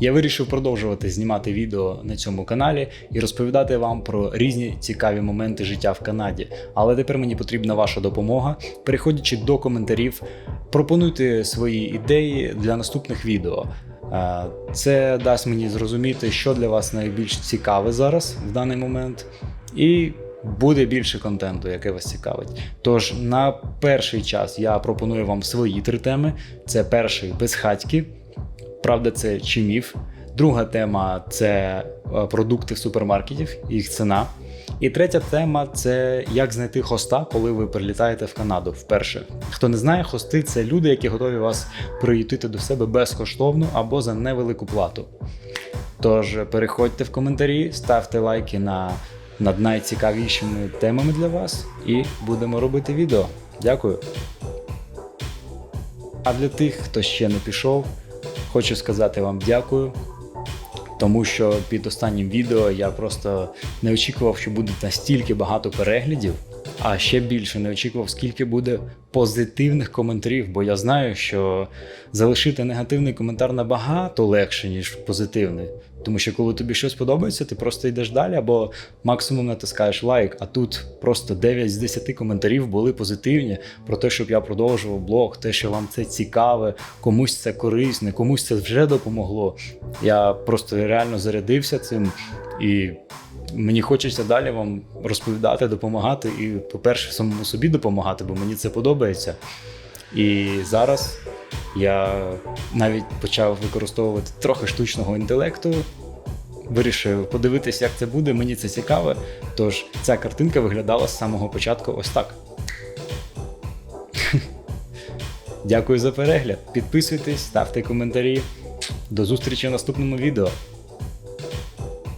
Я вирішив продовжувати знімати відео на цьому каналі і розповідати вам про різні цікаві моменти життя в Канаді. Але тепер мені потрібна ваша допомога. Переходячи до коментарів, пропонуйте свої ідеї для наступних відео. Е, Це дасть мені зрозуміти, що для вас найбільш цікаве зараз в даний момент, і буде більше контенту, яке вас цікавить. Тож на перший час я пропоную вам свої три теми: це перший безхатьки. Правда, це чи міф. Друга тема це е, продукти супермаркетів, їх ціна. І третя тема це як знайти хоста, коли ви прилітаєте в Канаду вперше. Хто не знає, хости це люди, які готові вас приютити до себе безкоштовно або за невелику плату. Тож переходьте в коментарі, ставте лайки на, над найцікавішими темами для вас, і будемо робити відео. Дякую. А для тих, хто ще не пішов, хочу сказати вам дякую. Тому що під останнім відео я просто не очікував, що буде настільки багато переглядів, а ще більше не очікував, скільки буде позитивних коментарів, бо я знаю, що залишити негативний коментар набагато легше, ніж позитивний. Тому що коли тобі щось подобається, ти просто йдеш далі, або максимум натискаєш лайк. А тут просто 9 з 10 коментарів були позитивні про те, щоб я продовжував блог, те, що вам це цікаве, комусь це корисне, комусь це вже допомогло. Я просто реально зарядився цим і. Мені хочеться далі вам розповідати, допомагати і, по-перше, самому собі допомагати, бо мені це подобається. І зараз я навіть почав використовувати трохи штучного інтелекту. Вирішив подивитися, як це буде. Мені це цікаво. Тож ця картинка виглядала з самого початку ось так. Дякую за перегляд. Підписуйтесь, ставте коментарі. До зустрічі в наступному відео.